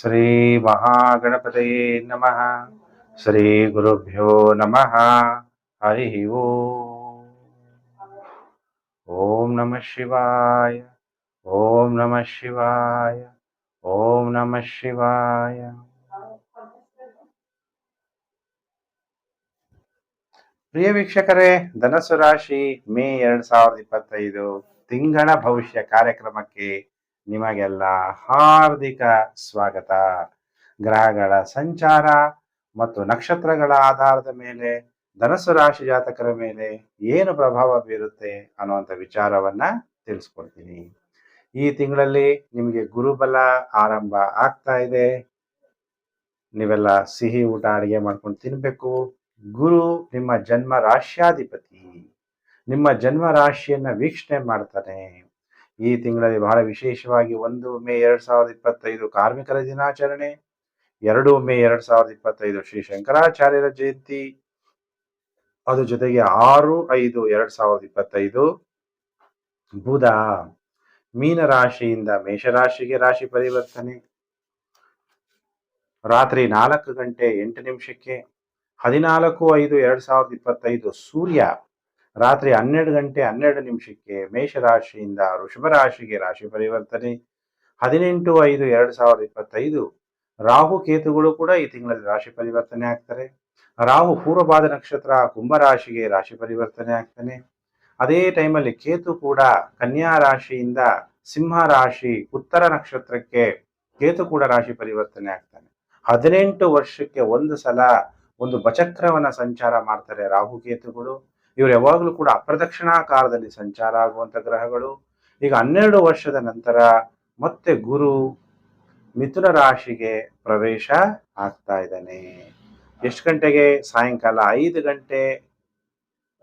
ಶ್ರೀ ಮಹಾಗಣಪತಯೇ ನಮಃ. ಶ್ರೀ ಗುರುಭ್ಯೋ ನಮಃ. ಹರಿ ಓಂ. ಓಂ ನಮಃ ಶಿವಾಯ. ಓಂ ನಮಃ ಶಿವಾಯ. ಓಂ ನಮಃ ಶಿವಾಯ. ಪ್ರಿಯ ವೀಕ್ಷಕರೇ ಧನಸು ರಾಶಿ ಮೇ ಎರಡ್ ಸಾವಿರದ ಇಪ್ಪತ್ತೈದು ತಿಂಗಳ ಭವಿಷ್ಯ ಕಾರ್ಯಕ್ರಮಕ್ಕೆ ನಿಮಗೆಲ್ಲ ಹಾರ್ದಿಕ ಸ್ವಾಗತ. ಗ್ರಹಗಳ ಸಂಚಾರ ಮತ್ತು ನಕ್ಷತ್ರಗಳ ಆಧಾರದ ಮೇಲೆ, ಧನಸ್ಸು ರಾಶಿ ಜಾತಕರ ಮೇಲೆ ಏನು ಪ್ರಭಾವ ಬೀರುತ್ತೆ ಅನ್ನುವಂಥ ವಿಚಾರವನ್ನ ತಿಳಿಸ್ಕೊಡ್ತೀನಿ. ಈ ತಿಂಗಳಲ್ಲಿ ನಿಮಗೆ ಗುರುಬಲ ಆರಂಭ ಆಗ್ತಾ ಇದೆ. ನೀವೆಲ್ಲ ಸಿಹಿ ಊಟ ಅಡಿಗೆ ಮಾಡ್ಕೊಂಡು ತಿನ್ನಬೇಕು ಗುರು ನಿಮ್ಮ ಜನ್ಮ ರಾಶ್ಯಾಧಿಪತಿ ನಿಮ್ಮ ಜನ್ಮ ರಾಶಿಯನ್ನ ವೀಕ್ಷಣೆ ಮಾಡ್ತಾನೆ. ಈ ತಿಂಗಳಲ್ಲಿ ಬಹಳ ವಿಶೇಷವಾಗಿ ಒಂದು ಮೇ ಎರಡ್ ಸಾವಿರದ ಇಪ್ಪತ್ತೈದು ಕಾರ್ಮಿಕರ ದಿನಾಚರಣೆ, ಎರಡು ಮೇ ಎರಡ್ ಸಾವಿರದ ಇಪ್ಪತ್ತೈದು ಶ್ರೀ ಶಂಕರಾಚಾರ್ಯರ ಜಯಂತಿ ಅದ್ರ ಜೊತೆಗೆ ಆರು ಐದು ಎರಡ್ ಸಾವಿರದ ಇಪ್ಪತ್ತೈದು. ಬುಧ ಮೀನ ರಾಶಿಯಿಂದ ಮೇಷರಾಶಿಗೆ ರಾಶಿ ಪರಿವರ್ತನೆ. ರಾತ್ರಿ ನಾಲ್ಕು ಗಂಟೆ ಎಂಟು ನಿಮಿಷಕ್ಕೆ ಹದಿನಾಲ್ಕು ಐದು ಎರಡ್ ಸಾವಿರದ ಇಪ್ಪತ್ತೈದು ಸೂರ್ಯ. ರಾತ್ರಿ ಹನ್ನೆರಡು ಗಂಟೆ ಹನ್ನೆರಡು ನಿಮಿಷಕ್ಕೆ ಮೇಷರಾಶಿಯಿಂದ ವೃಷಭ ರಾಶಿಗೆ ರಾಶಿ ಪರಿವರ್ತನೆ. ಹದಿನೆಂಟು ಐದು ಎರಡು ಸಾವಿರದ ಇಪ್ಪತ್ತೈದು. ರಾಹು ಕೇತುಗಳು ಕೂಡ ಈ ತಿಂಗಳಲ್ಲಿ ರಾಶಿ ಪರಿವರ್ತನೆ ಆಗ್ತಾರೆ. ರಾಹು ಪೂರ್ವಪಾದ ನಕ್ಷತ್ರ ಕುಂಭರಾಶಿಗೆ ರಾಶಿ ಪರಿವರ್ತನೆ ಆಗ್ತಾನೆ. ಅದೇ ಟೈಮಲ್ಲಿ ಕೇತು ಕೂಡ ಕನ್ಯಾ ರಾಶಿಯಿಂದ ಸಿಂಹ ರಾಶಿ ಉತ್ತರ ನಕ್ಷತ್ರಕ್ಕೆ ಕೇತು ಕೂಡ ರಾಶಿ ಪರಿವರ್ತನೆ ಆಗ್ತಾನೆ. ಹದಿನೆಂಟು ವರ್ಷಕ್ಕೆ ಒಂದು ಸಲ ಒಂದು ಬಚಕ್ರವನ್ನ ಸಂಚಾರ ಮಾಡ್ತಾರೆ ರಾಹು ಕೇತುಗಳು. ಇವರು ಯಾವಾಗಲೂ ಕೂಡ ಅಪ್ರದಕ್ಷಿಣಾಕಾರದಲ್ಲಿ ಸಂಚಾರ ಆಗುವಂಥ ಗ್ರಹಗಳು. ಈಗ ಹನ್ನೆರಡು ವರ್ಷದ ನಂತರ ಮತ್ತೆ ಗುರು ಮಿಥುನ ರಾಶಿಗೆ ಪ್ರವೇಶ ಆಗ್ತಾ ಇದ್ದಾನೆ. ಎಷ್ಟು ಗಂಟೆಗೆ? ಸಾಯಂಕಾಲ ಐದು ಗಂಟೆ.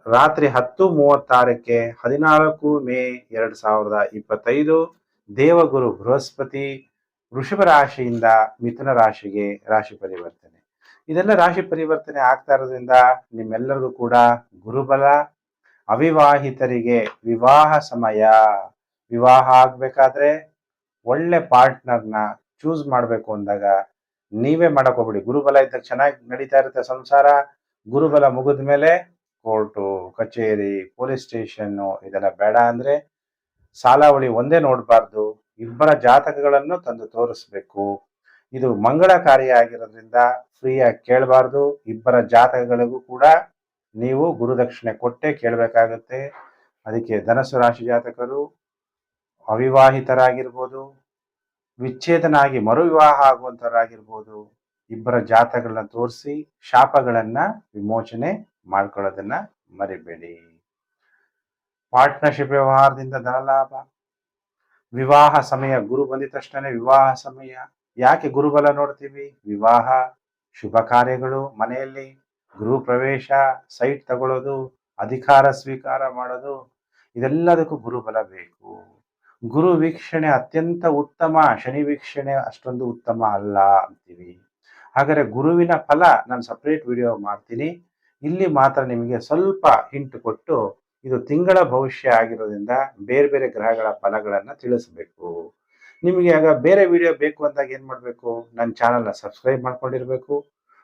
ರಾತ್ರಿ ಹತ್ತು ಮೂವತ್ತಾರಕ್ಕೆ ಹದಿನಾಲ್ಕು ಮೇ ಎರಡ್ ಸಾವಿರದ ಇಪ್ಪತ್ತೈದು ದೇವಗುರು ಬೃಹಸ್ಪತಿ ವೃಷಭ ರಾಶಿಯಿಂದ ಮಿಥುನ ರಾಶಿಗೆ ರಾಶಿ ಪರಿವರ್ತನೆ. ಇದೆಲ್ಲ ರಾಶಿ ಪರಿವರ್ತನೆ ಆಗ್ತಾ ಇರೋದ್ರಿಂದ ನಿಮ್ಮೆಲ್ಲರಿಗೂ ಕೂಡ ಗುರುಬಲ ಅವಿವಾಹಿತರಿಗೆ ವಿವಾಹ ಸಮಯ. ವಿವಾಹ ಆಗ್ಬೇಕಾದ್ರೆ ಒಳ್ಳೆ ಪಾರ್ಟ್ನರ್ನ ಚೂಸ್ ಮಾಡಬೇಕು ಅಂದಾಗ ನೀವೇ ಮಾಡಕ್ ಹೋಗ್ಬಿಡಿ. ಗುರುಬಲ ಇದ್ದಾಗ ಚೆನ್ನಾಗಿ ನಡೀತಾ ಇರುತ್ತೆ ಸಂಸಾರ. ಗುರುಬಲ ಮುಗಿದ ಮೇಲೆ ಕೋರ್ಟು, ಕಚೇರಿ, ಪೊಲೀಸ್ ಸ್ಟೇಷನ್ನು ಇದೆಲ್ಲ ಬೇಡ ಅಂದ್ರೆ ಸಾಲಾವಳಿ ಒಂದೇ ನೋಡಬಾರ್ದು. ಇಬ್ಬರ ಜಾತಕಗಳನ್ನು ತಂದು ತೋರಿಸ್ಬೇಕು. ಇದು ಮಂಗಳಕಾರಿ ಆಗಿರೋದ್ರಿಂದ ಫ್ರೀಯಾಗಿ ಕೇಳಬಾರ್ದು. ಇಬ್ಬರ ಜಾತಕಗಳಿಗೂ ಕೂಡ ನೀವು ಗುರುದಕ್ಷಿಣೆ ಕೊಟ್ಟೆ ಕೇಳಬೇಕಾಗತ್ತೆ. ಅದಕ್ಕೆ ಧನಸ್ಸು ರಾಶಿ ಜಾತಕರು ಅವಿವಾಹಿತರಾಗಿರ್ಬೋದು, ವಿಚ್ಛೇದನಾಗಿ ಮರು ವಿವಾಹ ಆಗುವಂತರಾಗಿರ್ಬೋದು ಇಬ್ಬರ ಜಾತಕಗಳನ್ನ ತೋರಿಸಿ ಶಾಪಗಳನ್ನ ವಿಮೋಚನೆ ಮಾಡ್ಕೊಳ್ಳೋದನ್ನ ಮರಿಬೇಡಿ. ಪಾರ್ಟ್ನರ್ಶಿಪ್ ವ್ಯವಹಾರದಿಂದ ಧನಲಾಭ. ವಿವಾಹ ಸಮಯ, ಗುರು ಬಂದಿದ ತಕ್ಷಣ ವಿವಾಹ ಸಮಯ. ಯಾಕೆ ಗುರುಬಲ ನೋಡ್ತೀವಿ? ವಿವಾಹ, ಶುಭ ಕಾರ್ಯಗಳು, ಮನೆಯಲ್ಲಿ ಗೃಹ ಪ್ರವೇಶ, ಸೈಟ್ ತಗೊಳ್ಳೋದು, ಅಧಿಕಾರ ಸ್ವೀಕಾರ ಮಾಡೋದು, ಇದೆಲ್ಲದಕ್ಕೂ ಗುರುಬಲ ಬೇಕು. ಗುರು ವೀಕ್ಷಣೆ ಅತ್ಯಂತ ಉತ್ತಮ, ಶನಿ ವೀಕ್ಷಣೆ ಅಷ್ಟೊಂದು ಉತ್ತಮ ಅಲ್ಲ ಅಂತೀವಿ. ಹಾಗಾದ್ರೆ ಗುರುವಿನ ಫಲ ನಾನು ಸಪ್ರೇಟ್ ವಿಡಿಯೋ ಮಾಡ್ತೀನಿ. ಇಲ್ಲಿ ಮಾತ್ರ ನಿಮಗೆ ಸ್ವಲ್ಪ ಹಿಂಟ್ ಕೊಟ್ಟು ಇದು ತಿಂಗಳ ಭವಿಷ್ಯ ಆಗಿರೋದ್ರಿಂದ ಬೇರೆ ಬೇರೆ ಗ್ರಹಗಳ ಫಲಗಳನ್ನು ತಿಳಿಸ್ಬೇಕು. ನಿಮಗೆ ಆಗ ಬೇರೆ ವಿಡಿಯೋ ಬೇಕು ಅಂದಾಗ ಏನು ಮಾಡಬೇಕು? ನನ್ನ ಚಾನಲ್ನ ಸಬ್ಸ್ಕ್ರೈಬ್ ಮಾಡ್ಕೊಂಡಿರಬೇಕು.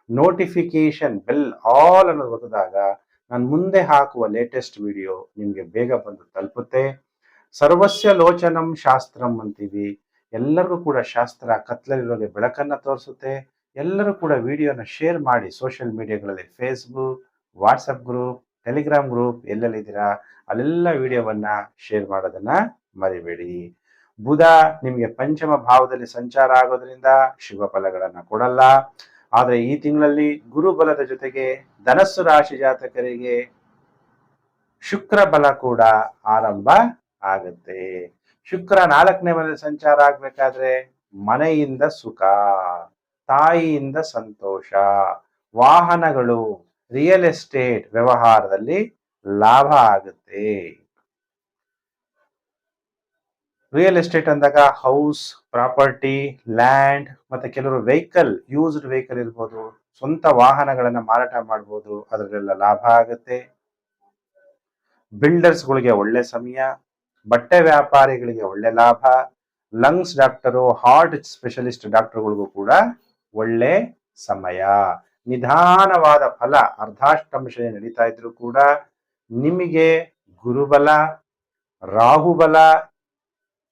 ನೋಟಿಫಿಕೇಶನ್ ಬೆಲ್ ಆಲ್ ಅನ್ನೋದು ಒತ್ತದಾಗ ನಾನು ಮುಂದೆ ಹಾಕುವ ಲೇಟೆಸ್ಟ್ ವಿಡಿಯೋ ನಿಮಗೆ ಬೇಗ ಬಂದು ತಲುಪುತ್ತೆ. ಸರ್ವಸ್ಯ ಲೋಚನಂ ಶಾಸ್ತ್ರಂ ಅಂತೀವಿ. ಎಲ್ಲರಿಗೂ ಕೂಡ ಶಾಸ್ತ್ರ ಕತ್ಲಲ್ಲಿರೋಗೆ ಬೆಳಕನ್ನು ತೋರಿಸುತ್ತೆ. ಎಲ್ಲರೂ ಕೂಡ ವಿಡಿಯೋನ ಶೇರ್ ಮಾಡಿ social ಮೀಡಿಯಾಗಳಲ್ಲಿ Facebook WhatsApp group Telegram group ಎಲ್ಲೆಲ್ಲಿದ್ದೀರಾ? ಅಲ್ಲೆಲ್ಲ ವಿಡಿಯೋವನ್ನು ಶೇರ್ ಮಾಡೋದನ್ನು ಮರಿಬೇಡಿ. ಬುಧ ನಿಮಗೆ ಪಂಚಮ ಭಾವದಲ್ಲಿ ಸಂಚಾರ ಆಗೋದ್ರಿಂದ ಶುಭ ಫಲಗಳನ್ನ ಕೊಡಲ್ಲ. ಆದ್ರೆ ಈ ತಿಂಗಳಲ್ಲಿ ಗುರುಬಲದ ಜೊತೆಗೆ ಧನಸ್ಸು ರಾಶಿ ಜಾತಕರಿಗೆ ಶುಕ್ರ ಬಲ ಕೂಡ ಆರಂಭ ಆಗುತ್ತೆ. ಶುಕ್ರ ನಾಲ್ಕನೇ ಮನೆ ಸಂಚಾರ ಆಗ್ಬೇಕಾದ್ರೆ ಮನೆಯಿಂದ ಸುಖ, ತಾಯಿಯಿಂದ ಸಂತೋಷ, ವಾಹನಗಳು ರಿಯಲ್ ಎಸ್ಟೇಟ್ ವ್ಯವಹಾರದಲ್ಲಿ ಲಾಭ ಆಗುತ್ತೆ. ರಿಯಲ್ ಎಸ್ಟೇಟ್ ಅಂದಾಗ ಹೌಸ್ ಪ್ರಾಪರ್ಟಿ ಲ್ಯಾಂಡ್ ಮತ್ತೆ ಕೆಲವರು ವೆಹಿಕಲ್ ಯೂಸ್ಡ್ ವೆಹಿಕಲ್ ಇರ್ಬೋದು. ಸ್ವಂತ ವಾಹನಗಳನ್ನ ಮಾರಾಟ ಮಾಡ್ಬೋದು. ಅದರಲ್ಲೆಲ್ಲ ಲಾಭ ಆಗುತ್ತೆ. ಬಿಲ್ಡರ್ಸ್ಗಳಿಗೆ ಒಳ್ಳೆ ಸಮಯ, ಬಟ್ಟೆ ವ್ಯಾಪಾರಿಗಳಿಗೆ ಒಳ್ಳೆ ಲಾಭ ಲಂಗ್ಸ್ ಡಾಕ್ಟರು ಹಾರ್ಟ್ ಸ್ಪೆಷಲಿಸ್ಟ್ ಡಾಕ್ಟರ್ಗಳಿಗೂ ಕೂಡ ಒಳ್ಳೆ ಸಮಯ. ನಿಧಾನವಾದ ಫಲ ಅರ್ಧಾಷ್ಟಂಶ ನಡೀತಾ ಇದ್ರು ಕೂಡ ನಿಮಗೆ ಗುರುಬಲ, ರಾಹುಬಲ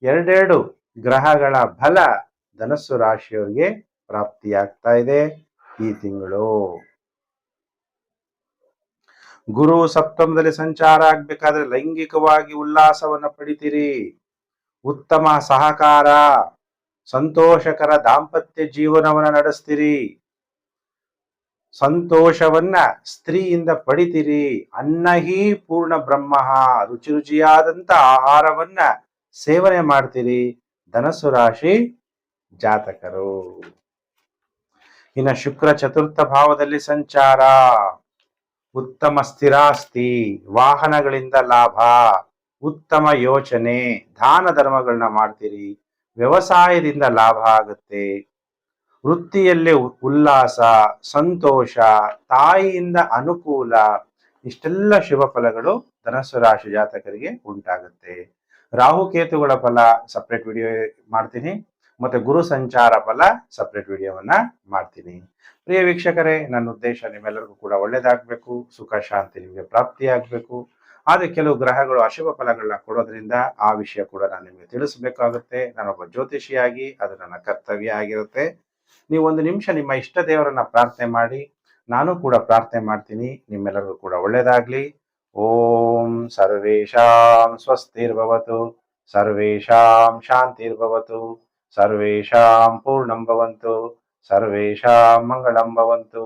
ಎರಡೆರಡು ಗ್ರಹಗಳ ಬಲ ಧನಸ್ಸು ರಾಶಿಯವರಿಗೆ ಪ್ರಾಪ್ತಿಯಾಗ್ತಾ ಇದೆ ಈ ತಿಂಗಳು. ಗುರು ಸಪ್ತಮದಲ್ಲಿ ಸಂಚಾರ ಆಗ್ಬೇಕಾದ್ರೆ ಲೈಂಗಿಕವಾಗಿ ಉಲ್ಲಾಸವನ್ನ ಪಡಿತೀರಿ. ಉತ್ತಮ ಸಹಕಾರ, ಸಂತೋಷಕರ ದಾಂಪತ್ಯ ಜೀವನವನ್ನ ನಡೆಸ್ತೀರಿ. ಸಂತೋಷವನ್ನ ಸ್ತ್ರೀಯಿಂದ ಪಡಿತೀರಿ. ಅನ್ನಹಿ ಪೂರ್ಣ ಬ್ರಹ್ಮ, ರುಚಿ ರುಚಿಯಾದಂತ ಆಹಾರವನ್ನ ಸೇವನೆ ಮಾಡ್ತೀರಿ ಧನಸ್ಸು ರಾಶಿ ಜಾತಕರು. ಇನ್ನ ಶುಕ್ರ ಚತುರ್ಥ ಭಾವದಲ್ಲಿ ಸಂಚಾರ. ಉತ್ತಮ ಸ್ಥಿರಾಸ್ತಿ, ವಾಹನಗಳಿಂದ ಲಾಭ, ಉತ್ತಮ ಯೋಚನೆ, ದಾನ ಧರ್ಮಗಳನ್ನ ಮಾಡ್ತೀರಿ, ವ್ಯವಸಾಯದಿಂದ ಲಾಭ ಆಗುತ್ತೆ. ವೃತ್ತಿಯಲ್ಲಿ ಉಲ್ಲಾಸ, ಸಂತೋಷ, ತಾಯಿಯಿಂದ ಅನುಕೂಲ, ಇಷ್ಟೆಲ್ಲ ಶುಭ ಫಲಗಳು ಧನಸ್ಸು ರಾಶಿ ಜಾತಕರಿಗೆ ಉಂಟಾಗುತ್ತೆ. ರಾಹುಕೇತುಗಳ ಫಲ ಸಪ್ರೇಟ್ ವಿಡಿಯೋ ಮಾಡ್ತೀನಿ. ಮತ್ತೆ ಗುರು ಸಂಚಾರ ಫಲ ಸಪ್ರೇಟ್ ವಿಡಿಯೋವನ್ನ ಮಾಡ್ತೀನಿ. ಪ್ರಿಯ ವೀಕ್ಷಕರೇ, ನನ್ನ ಉದ್ದೇಶ ನಿಮ್ಮೆಲ್ಲರಿಗೂ ಕೂಡ ಒಳ್ಳೇದಾಗಬೇಕು. ಸುಖ, ಶಾಂತಿ ನಿಮಗೆ ಪ್ರಾಪ್ತಿಯಾಗಬೇಕು. ಆದರೆ ಕೆಲವು ಗ್ರಹಗಳು ಅಶುಭ ಫಲಗಳನ್ನ ಕೊಡೋದ್ರಿಂದ ಆ ವಿಷಯ ಕೂಡ ನಾನು ನಿಮಗೆ ತಿಳಿಸಬೇಕಾಗುತ್ತೆ. ನಾನೊಬ್ಬ ಜ್ಯೋತಿಷಿಯಾಗಿ, ಅದು ನನ್ನ ಕರ್ತವ್ಯ ಆಗಿರುತ್ತೆ. ನೀವು ಒಂದು ನಿಮಿಷ ನಿಮ್ಮ ಇಷ್ಟ ದೇವರನ್ನ ಪ್ರಾರ್ಥನೆ ಮಾಡಿ. ನಾನು ಕೂಡ ಪ್ರಾರ್ಥನೆ ಮಾಡ್ತೀನಿ. ನಿಮ್ಮೆಲ್ಲರಿಗೂ ಕೂಡ ಒಳ್ಳೇದಾಗ್ಲಿ. ಓಂ ಸರ್ವೇಷಾಂ ಸ್ವಸ್ತಿರ್ಭವತು ಸರ್ವೇಷಾಂ ಶಾಂತಿರ್ಭವತು ಸರ್ವೇಷಾಂ ಪೂರ್ಣಂ ಭವಂತು ಸರ್ವೇಶಾಂ ಮಂಗಳಂ ಭವಂತು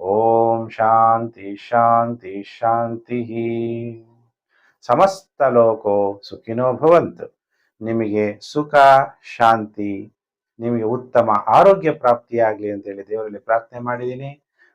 ಓಂ ಶಾಂತಿ ಶಾಂತಿ ಶಾಂತಿ ಸಮಸ್ತ ಲೋಕೋ ಸುಖಿನೋ ಭವಂತು ನಿಮಗೆ ಸುಖ, ಶಾಂತಿ, ನಿಮಗೆ ಉತ್ತಮ ಆರೋಗ್ಯ ಪ್ರಾಪ್ತಿಯಾಗಲಿ ಅಂತೇಳಿ ದೇವರಲ್ಲಿ ಪ್ರಾರ್ಥನೆ ಮಾಡಿದ್ದೀನಿ.